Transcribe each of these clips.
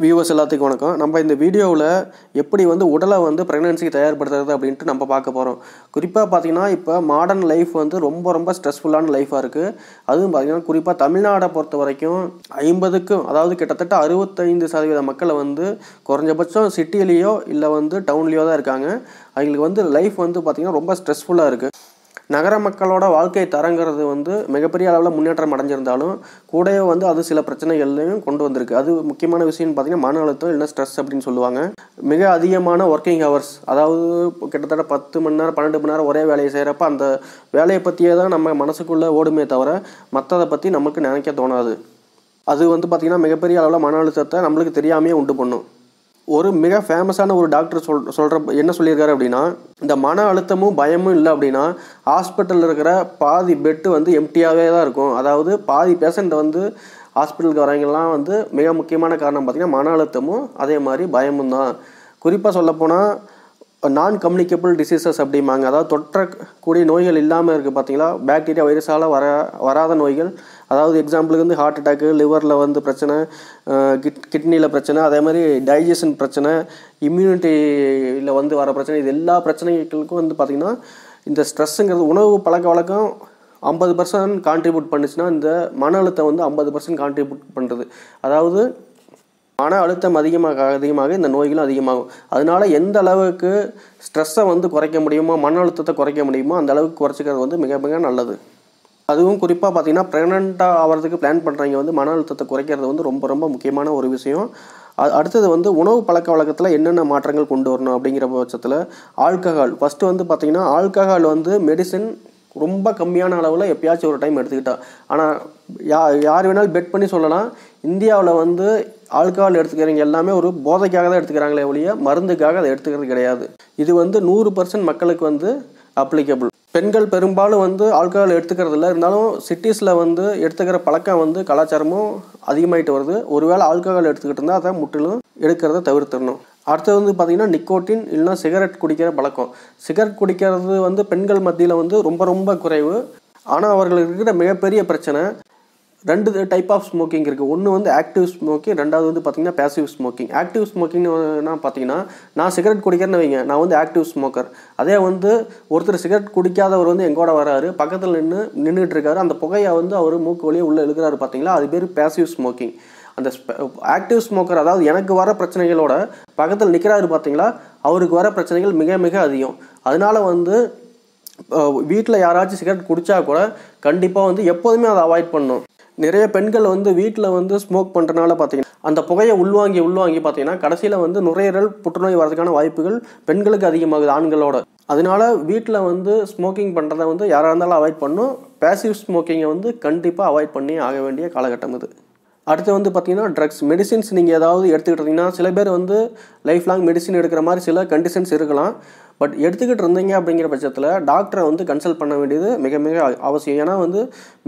Viewers எல்லாத்துக்கும் வணக்கம். நம்ம இந்த வீடியோவில் எப்படி வந்து உடலை வந்து ப்ரெக்னன்சிக்கு தயார்படுத்துறது அப்படின்ட்டு நம்ம பார்க்க போகிறோம் குறிப்பாக பார்த்தீங்கன்னா இப்போ மாடர்ன் லைஃப் வந்து ரொம்ப ரொம்ப ஸ்ட்ரெஸ்ஃபுல்லான லைஃபாக இருக்குது அதுவும் பார்த்தீங்கன்னா குறிப்பாக தமிழ்நாடை பொறுத்த வரைக்கும் ஐம்பதுக்கும் அதாவது கிட்டத்தட்ட அறுபத்தைந்து சதவீத மக்களை வந்து குறைஞ்சபட்சம் சிட்டிலேயோ இல்லை வந்து டவுன்லேயோ தான் இருக்காங்க. அவங்களுக்கு வந்து லைஃப் வந்து பார்த்திங்கன்னா ரொம்ப ஸ்ட்ரெஸ்ஃபுல்லாக இருக்குது நகர மக்களோட வாழ்க்கை தரங்கிறது வந்து மிகப்பெரிய அளவில் முன்னேற்றம் அடைஞ்சிருந்தாலும் கூடவே வந்து அது சில பிரச்சனைகள்லையும் கொண்டு வந்திருக்கு. அது முக்கியமான விஷயம்னு பார்த்தீங்கன்னா மன அழுத்தம் இல்லைன்னா ஸ்ட்ரெஸ் அப்படின்னு சொல்லுவாங்க. மிக அதிகமான ஒர்க்கிங் ஹவர்ஸ் அதாவது கிட்டத்தட்ட பத்து மணி நேரம் பன்னெண்டு மணி நேரம் ஒரே வேலையை செய்கிறப்ப அந்த வேலையை பற்றியே தான் நம்ம மனசுக்குள்ளே ஓடுமே தவிர மற்றதை பற்றி நமக்கு நினைக்க தோணாது. அது வந்து பார்த்திங்கன்னா மிகப்பெரிய அளவில் மன அழுத்தத்தை நம்மளுக்கு தெரியாமையே உண்டு பண்ணும். ஒரு மிக ஃபேமஸான ஒரு டாக்டர் சொல் சொல்கிற என்ன சொல்லியிருக்காரு அப்படின்னா இந்த மன அழுத்தமும் பயமும் இல்லை அப்படின்னா ஹாஸ்பிட்டலில் இருக்கிற பாதி பெட்டு வந்து எம்டியாகவே தான் இருக்கும். அதாவது பாதி பேஷண்ட் வந்து ஹாஸ்பிட்டலுக்கு வரவங்கெல்லாம் வந்து மிக முக்கியமான காரணம் பார்த்திங்கன்னா மன அழுத்தமும் அதே மாதிரி பயமும் தான். குறிப்பாக சொல்லப்போனால் நான் கம்யூனிகபிள் டிசீசஸ் அப்படிம்பாங்க. அதாவது தொற்றக்கூடிய நோய்கள் இல்லாமல் இருக்குது பார்த்தீங்களா? பாக்டீரியா வைரஸால் வர வராத நோய்கள் அதாவது எக்ஸாம்பிளுக்கு வந்து ஹார்ட் அட்டாக்கு லிவரில் வந்து பிரச்சனை கிட் கிட்னியில் பிரச்சனை அதே மாதிரி டைஜஷன் பிரச்சனை இம்யூனிட்டியில் வந்து வர பிரச்சனை இது எல்லா பிரச்சனைகளுக்கும் வந்து பார்த்திங்கன்னா இந்த ஸ்ட்ரெஸ்ஸுங்கிறது உணவு பழக்க வழக்கம் ஐம்பது பர்சன்ட் கான்ட்ரிபியூட் பண்ணுச்சுன்னா இந்த மன அழுத்தம் வந்து ஐம்பது பர்சன்ட் கான்ட்ரிபியூட் பண்ணுறது அதாவது மன அழுத்தம் அதிகமாக அதிகமாக இந்த நோய்களும் அதிகமாகும். அதனால் எந்த அளவுக்கு ஸ்ட்ரெஸ்ஸை வந்து குறைக்க முடியுமோ மன அழுத்தத்தை குறைக்க முடியுமோ அந்த அளவுக்கு குறைச்சிக்கிறது வந்து மிக மிக நல்லது. அதுவும் குறிப்பாக பார்த்தீங்கன்னா ப்ரெக்னெண்ட்டாக ஆகிறதுக்கு பிளான் பண்ணுறவங்க வந்து மன அழுத்தத்தை குறைக்கிறது வந்து ரொம்ப ரொம்ப முக்கியமான ஒரு விஷயம். அடுத்தது வந்து உணவு பழக்க வழக்கத்தில் என்னென்ன மாற்றங்கள் கொண்டு வரணும் அப்படிங்கிற பட்சத்தில் ஆல்கஹால். ஃபஸ்ட்டு வந்து பார்த்திங்கன்னா ஆல்கஹால் வந்து மெடிசன் ரொம்ப கம்மியான அளவில் எப்பயாச்சும் ஒரு டைம் எடுத்துக்கிட்டா. ஆனால் யா யார் வேணாலும் பெட் பண்ணி சொல்லலாம். இந்தியாவில் வந்து ஆல்கஹால் எடுத்துக்கிறவங்க எல்லாமே ஒரு போதைக்காக தான் எடுத்துக்கிறாங்களே ஒழிய மருந்துக்காக அதை எடுத்துக்கிறது கிடையாது. இது வந்து நூறு பர்சன்ட் மக்களுக்கு வந்து அப்ளிகபிள் பெண்கள் பெரும்பாலும் வந்து ஆல்கஹால் எடுத்துக்கிறது இல்லை இருந்தாலும் சிட்டிஸில் வந்து எடுத்துக்கிற பழக்கம் வந்து கலாச்சாரமும் அதிகமாகிட்டு வருது. ஒருவேளை ஆல்கஹால் எடுத்துக்கிட்டு இருந்தால் அதை முற்றிலும் எடுக்கிறத தவிர்த்துடணும். அடுத்தது வந்து பார்த்திங்கன்னா நிக்கோட்டின் இல்லைனா சிகரெட் குடிக்கிற பழக்கம். சிகரெட் குடிக்கிறது வந்து பெண்கள் மத்தியில் வந்து ரொம்ப ரொம்ப குறைவு. ஆனால் அவர்களுக்கு இருக்கிற மிகப்பெரிய பிரச்சனை ரெண்டு டைப் ஆஃப் ஸ்மோக்கிங் இருக்குது ஒன்று வந்து ஆக்டிவ் ஸ்மோக்கிங் ரெண்டாவது வந்து பார்த்திங்கன்னா பேசிவ் ஸ்மோக்கிங் ஆக்டிவ் ஸ்மோக்கிங்னா பார்த்தீங்கன்னா நான் சிகரெட் குடிக்கிறேன்னு வைங்க நான் வந்து ஆக்டிவ் ஸ்மோக்கர் அதே வந்து ஒருத்தர் சிகரெட் குடிக்காதவர் வந்து எங்கூட வராரு. பக்கத்தில் நின்று நின்றுட்டு இருக்காரு அந்த புகையை வந்து அவர் மூக்கு வழியே உள்ளே இழுக்கிறாரு பார்த்தீங்களா அது பேர் பேசிவ் ஸ்மோக்கிங் அந்த ஆக்டிவ் ஸ்மோக்கர் அதாவது எனக்கு வர பிரச்சனைகளோட பக்கத்தில் நிற்கிறாரு பார்த்தீங்களா அவருக்கு வர பிரச்சனைகள் மிக மிக அதிகம். அதனால வந்து வீட்டில் யாராச்சும் சிகரெட் குடித்தா கூட கண்டிப்பாக வந்து எப்போதுமே அதை அவாய்ட் பண்ணும் நிறைய பெண்கள் வந்து வீட்டில் வந்து ஸ்மோக் பண்ணுறனால பார்த்தீங்கன்னா அந்த புகையை உள்வாங்கி உள்வாங்கி பார்த்தீங்கன்னா கடைசியில் வந்து நுரையீரல் புற்றுநோய் வரதுக்கான வாய்ப்புகள் பெண்களுக்கு அதிகமாகுது ஆண்களோட. அதனால வீட்டில் வந்து ஸ்மோக்கிங் பண்ணுறத வந்து யாராக இருந்தாலும் அவாய்ட் பண்ணும். பேசிவ் ஸ்மோக்கிங்கை வந்து கண்டிப்பாக அவாய்ட் பண்ணி ஆக வேண்டிய காலகட்டம் இது. அடுத்து வந்து பார்த்தீங்கன்னா ட்ரக்ஸ் மெடிசின்ஸ் நீங்கள் ஏதாவது எடுத்துக்கிட்டிங்கன்னா சில பேர் வந்து லைஃப் லாங் மெடிசின் எடுக்கிற மாதிரி சில கண்டிஷன்ஸ் இருக்கலாம். பட் எடுத்துக்கிட்டு இருந்தீங்க அப்படிங்கிற பட்சத்தில் டாக்டரை வந்து கன்சல்ட் பண்ண வேண்டியது மிக மிக அவசியம். ஏன்னா வந்து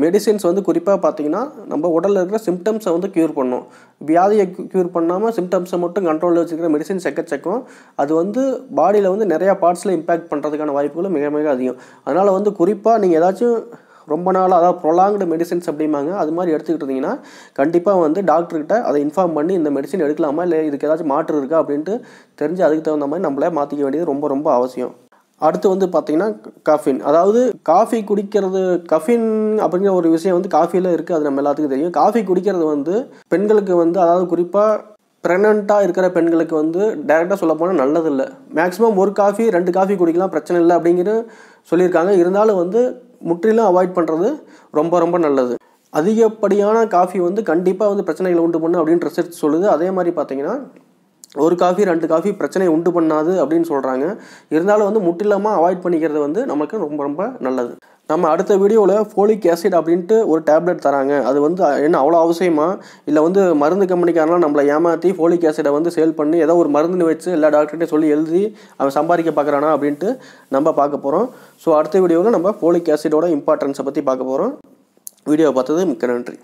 மெடிசின்ஸ் வந்து குறிப்பாக பார்த்தீங்கன்னா நம்ம உடலில் இருக்கிற சிம்டம்ஸை வந்து க்யூர் பண்ணும். வியாதியை க்யூர் பண்ணாமல் சிம்டம்ஸை மட்டும் கண்ட்ரோலில் வச்சுக்கிற மெடிசின் எக்கச்சக்கம். அது வந்து பாடியில் வந்து நிறையா பார்ட்ஸில் இம்பேக்ட் பண்ணுறதுக்கான வாய்ப்புகளும் மிக மிக அதிகம். அதனால் வந்து குறிப்பாக நீங்கள் ஏதாச்சும் ரொம்ப நாள் அதாவது ப்ரொலாங்டு மெடிசின்ஸ் அப்படிம்பாங்க. அது மாதிரி எடுத்துக்கிட்டு இருந்தீங்கன்னா கண்டிப்பாக வந்து டாக்டர்கிட்ட அதை இன்ஃபார்ம் பண்ணி இந்த மெடிசின் எடுக்கலாமா? இல்லை இதுக்கு ஏதாச்சும் மாற்று இருக்கா? அப்படின்ட்டு தெரிஞ்சு அதுக்கு தகுந்த மாதிரி நம்மளே மாற்றிக்க வேண்டியது ரொம்ப ரொம்ப அவசியம். அடுத்து வந்து பார்த்திங்கன்னா காஃபின் அதாவது காஃபி குடிக்கிறது கஃபின் அப்படிங்கிற ஒரு விஷயம் வந்து காஃபியில் இருக்குது அது நம்ம எல்லாத்துக்கும் தெரியும். காஃபி குடிக்கிறது வந்து பெண்களுக்கு வந்து அதாவது குறிப்பாக ப்ரெக்னெண்ட்டாக இருக்கிற பெண்களுக்கு வந்து டேரெக்டாக சொல்ல போனால் நல்லதில்லை. மேக்ஸிமம் ஒரு காஃபி ரெண்டு காஃபி குடிக்கலாம் பிரச்சனை இல்லை அப்படிங்கிற சொல்லியிருக்காங்க. இருந்தாலும் வந்து முற்றிலும் அவாய்ட் பண்ணுறது ரொம்ப ரொம்ப நல்லது. அதிகப்படியான காஃபி வந்து கண்டிப்பாக வந்து பிரச்சனைகளை உண்டு பண்ணும் அப்படின்னு ரிசர்ச் சொல்லுது. அதே மாதிரி பார்த்தீங்கன்னா ஒரு காஃபி ரெண்டு காஃபி பிரச்சனை உண்டு பண்ணாது அப்படின்னு சொல்கிறாங்க இருந்தாலும் வந்து முற்றிலுமாக அவாய்ட் பண்ணிக்கிறது வந்து நமக்கு ரொம்ப ரொம்ப நல்லது. நம்ம அடுத்த வீடியோவில் ஃபோலிக் ஆசிட் அப்படின்ட்டு ஒரு டேப்லெட் தராங்க. அது வந்து என்ன அவ்வளோ அவசியமா? இல்லை வந்து மருந்து கம்பெனிக்காரலாம் நம்மளை ஏமாற்றி ஃபோலிக் ஆசிடை வந்து சேல் பண்ணி ஏதோ ஒரு மருந்துன்னு வச்சு எல்லா டாக்டர்கிட்டையும் சொல்லி எழுதி அவன் சம்பாதிக்க பார்க்குறானா அப்படின்ட்டு நம்ம பார்க்க போகிறோம் ஸோ அடுத்த வீடியோவில் நம்ம ஃபோலிக் ஆசிடோட இம்பார்ட்டன்ஸை பற்றி பார்க்க போகிறோம் வீடியோ பார்த்தது மிக்க நன்றி.